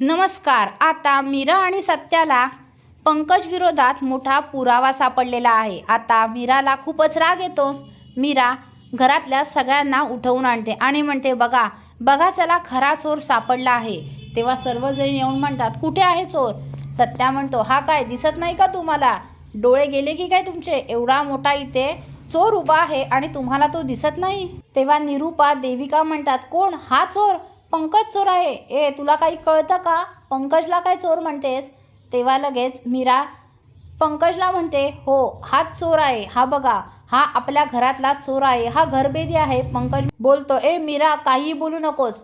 नमस्कार आता मीरा आणि सत्याला पंकज विरोधात मोठा पुरावा सापडलेला आहे. आता मीराला खूपच राग येतो. मीरा घरातल्या सगळ्यांना उठवून आणते आणि म्हणते बघा बघा चला खरा चोर सापडला आहे. तेव्हा सर्वजण येऊन म्हणतात कुठे आहे चोर? सत्या म्हणतो हा काय दिसत नाही का तुम्हाला? डोळे गेले की काय तुमचे? एवढा मोठा इथे चोर उभा आहे आणि तुम्हाला तो दिसत नाही? तेव्हा निरूपा देविका म्हणतात कोण? हा चोर? पंकज चोर आहे. ए तुला काही कळतं का? पंकजला काय चोर म्हणतेस? तेव्हा लगेच मीरा पंकजला म्हणते हो हाच चोर आहे. हा बघा हा आपल्या घरातला चोर आहे. हा घरबेदी आहे. पंकज बोलतो ए मीरा काही बोलू नकोस.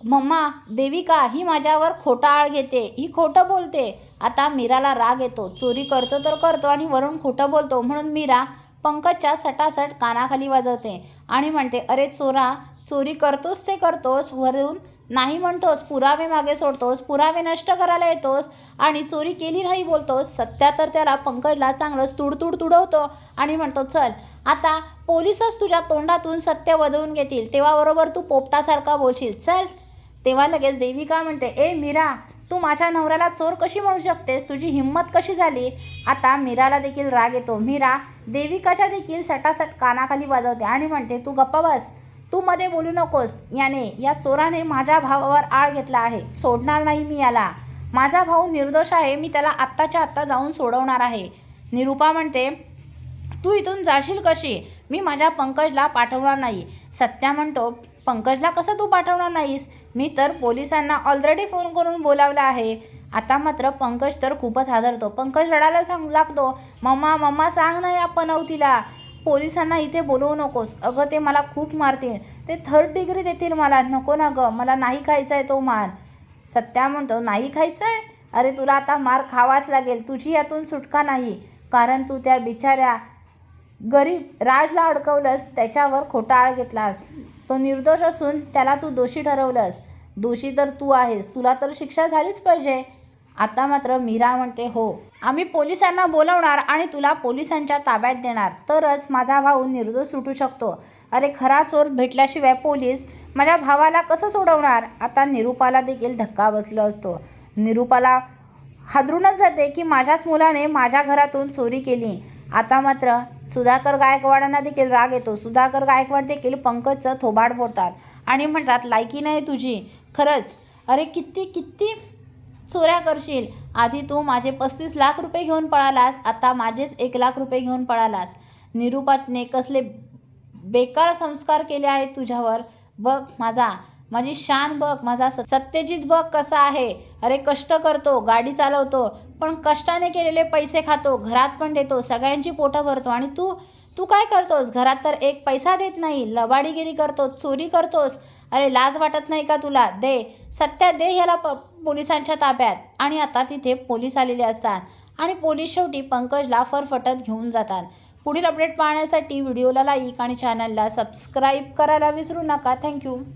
मम्मा देविका ही माझ्यावर खोटा आळ घेते. ही खोटं बोलते. आता मीराला राग येतो. चोरी करतो तर करतो आणि वरून खोटं बोलतो. म्हणून मीरा पंकजच्या सटासट कानाखाली वाजवते आणि म्हणते अरे चोरा चोरी करतोस ते करतोस. वरून नाही म्हणतोस पुरावे मागे सोडतोस पुरावे नष्ट करायला येतोस आणि चोरी केली नाही बोलतोस सत्या तर त्याला पंकजला चांगलंच तुडतुड तुडवतो आणि म्हणतो चल आता पोलिसच तुझ्या तोंडातून सत्य वधवून घेतील तेव्हा बरोबर तू पोपटासारखा बोलशील चल. तेव्हा लगेच देविका म्हणते ए मीरा तू माझ्या नवऱ्याला चोर कशी म्हणू शकतेस? तुझी हिंमत कशी झाली? आता मीराला देखील राग येतो. मीरा देविकाच्या देखील सटासट कानाखाली वाजवते आणि म्हणते तू गप्पा बस तू मध्ये बोलू नकोस. याने या चोराने माझ्या भावावर आळ घेतला आहे. सोडणार नाही मी याला. माझा भाऊ निर्दोष आहे मी त्याला आत्ताच्या आत्ता जाऊन सोडवणार आहे. निरूपा म्हणते तू इथून जाशील कशी? मी माझ्या पंकजला पाठवणार नाही. सत्या म्हणतो पंकजला कसं तू पाठवणार नाहीस? मी तर पोलिसांना ऑलरेडी फोन करून बोलावलं आहे. आता मात्र पंकज तर खूपच हादरतो. पंकज रडायला सांग लागतो मम्मा मम्मा सांग नाही आपण तिला पोलिसांना इथे बोलवू नकोस. अगं ते मला खूप मारतील. ते थर्ड डिग्री देतील मला. नको ना गं. मला नाही खायचा आहे तो मार. सत्या म्हणतो नाही खायचं आहे अरे तुला आता मार खावाच लागेल. तुझी यातून सुटका नाही. कारण तू त्या बिचाऱ्या गरीब राजला अडकवलंस. त्याच्यावर खोटा आळ घेतलास. तो निर्दोष असून त्याला तू दोषी ठरवलंस. दोषी तर तू आहेस. तुला तर शिक्षा झालीच पाहिजे. आता मात्र मीरा म्हणते हो आम्ही पोलिसांना बोलवणार आणि तुला पोलिसांच्या ताब्यात देणार. तरच माझा भाऊ निर्दोष सुटू शकतो. अरे खरा चोर भेटल्याशिवाय पोलीस माझ्या भावाला कसं सोडवणार? आता निरूपाला देखील धक्का बसला असतो. निरूपाला हादरूनच जाते की माझ्याच मुलाने माझ्या घरातून चोरी केली. आता मात्र सुधाकर गायकवाडांना देखील राग येतो. सुधाकर गायकवाड देखील पंकजचं थोबाड फोडतात आणि म्हणतात लायकी नाही तुझी. खरंच. अरे किती किती चोऱ्या करशील. आधी तू माझे पस्तीस लाख रुपये घेऊन पळालास आता माझेच एक लाख रुपये घेऊन पळालास. निरूपातने कसले बेकार संस्कार केले आहेत तुझ्यावर. बघ माझा माझी शान बघ माझा स- सत्यजित बघ कसा आहे. अरे कष्ट करतो गाडी चालवतो पण कष्टाने केलेले पैसे खातो घरात पण देतो सगळ्यांची पोटं भरतो. आणि तू तू काय करतोस? घरात तर एक पैसा देत नाही. लबाडीगिरी करतोस चोरी करतोस. अरे लाज वाटत नाही का तुला? दे. सत्या दे ह्याला प पोलिसांच्या ताब्यात. आणि आता तिथे पोलीस आलेले असतात. आणि पोलीस शेवटी पंकजला फरफटत घेऊन जातात. पुढील अपडेट पाहण्यासाठी व्हिडिओला लाईक आणि चॅनलला सबस्क्राईब करायला विसरू नका. थँक्यू